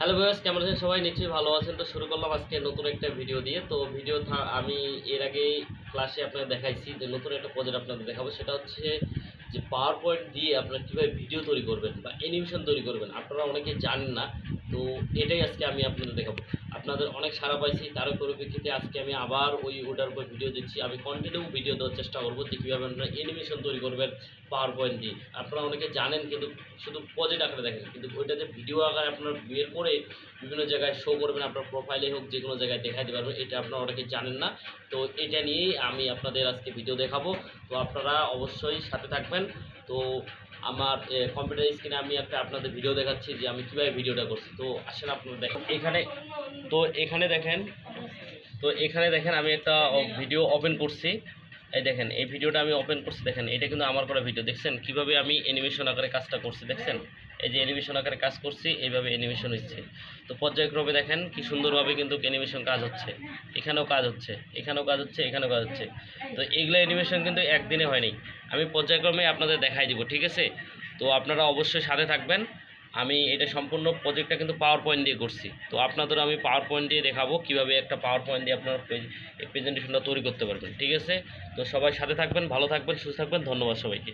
Hello viewers, কেমন আছেন সবাই? নিশ্চয়ই ভালো আছেন। তো শুরু করলাম আজকে নতুন একটা ভিডিও দিয়ে। তো ভিডিও আমি এর আগে ক্লাসে আপনাদের দেখাইছি। যে নতুন একটা প্রজেক্ট আপনাদের দেখাবো। সেটা হচ্ছে যে পাওয়ার পয়েন্ট দিয়ে আপনারা কীভাবে ভিডিও তৈরি করবেন বা অ্যানিমেশন তৈরি করবেন। আপনারা অনেকে জানেন না। তো এটাই আজকে আমি আপনাদের দেখাবো। আপনাদের অনেক সারা পাইছি তার পরিপ্রেক্ষিতে আজকে আমি আবার ওই ওটার উপর ভিডিও দিচ্ছি। আমি কন্টিনিউ ভিডিও দেওয়ার চেষ্টা করব যে কীভাবে আপনারা অ্যানিমেশন তৈরি করবেন পাওয়ার পয়েন্ট দিয়ে। আপনারা অনেকে জানেন কিন্তু শুধু প্রজেক্ট আকারে দেখেন, কিন্তু ওইটা যে ভিডিও আকারে আপনার বের করে বিভিন্ন জায়গায় শো করবেন, আপনার প্রোফাইলে হোক যে কোনো জায়গায় দেখাতে পারবেন, এটা আপনারা অনেকে জানেন না। তো এটা নিয়েই আমি আপনাদের আজকে ভিডিও দেখাবো। তো আপনারা অবশ্যই সাথে থাকবেন। তো আমার কম্পিউটার স্ক্রিনে আমি একটা আপনাদের ভিডিও দেখাচ্ছি যে আমি কীভাবে ভিডিওটা করছি। তো আসেন আপনারা দেখেন। এখানে, তো এখানে দেখেন, তো এখানে দেখেন আমি একটা ভিডিও ওপেন করছি। এই দেখেন, এই ভিডিওটা আমি ওপেন করছি। দেখেন, এটা কিন্তু আমার করা ভিডিও দেখছেন? কীভাবে আমি অ্যানিমেশন আকারে কাজটা করছি, দেখছেন? এই যে অ্যানিমেশন আকারে কাজ করছি, এইভাবে অ্যানিমেশন হচ্ছে। তো পর্যায়ক্রমে দেখেন কি সুন্দরভাবে কিন্তু অ্যানিমেশন কাজ হচ্ছে। এখানেও কাজ হচ্ছে, এখানেও কাজ হচ্ছে, এখানেও কাজ হচ্ছে। তো এইগুলো অ্যানিমেশন কিন্তু একদিনে হয়নি। আমি পর্যায়ক্রমে আপনাদের দেখাই দিব, ঠিক আছে? তো আপনারা অবশ্যই সাথে থাকবেন। আমি এটা সম্পূর্ণ প্রজেক্টটা কিন্তু পাওয়ার পয়েন্ট দিয়ে করছি। তো আপনাদের আমি পাওয়ার পয়েন্ট দিয়ে দেখাবো কীভাবে একটা পাওয়ার পয়েন্ট দিয়ে আপনার প্রেজেন্টেশনটা তৈরি করতে পারবেন, ঠিক আছে? তো সবাই সাথে থাকবেন, ভালো থাকবেন, সুস্থ থাকবেন, ধন্যবাদ সবাইকে।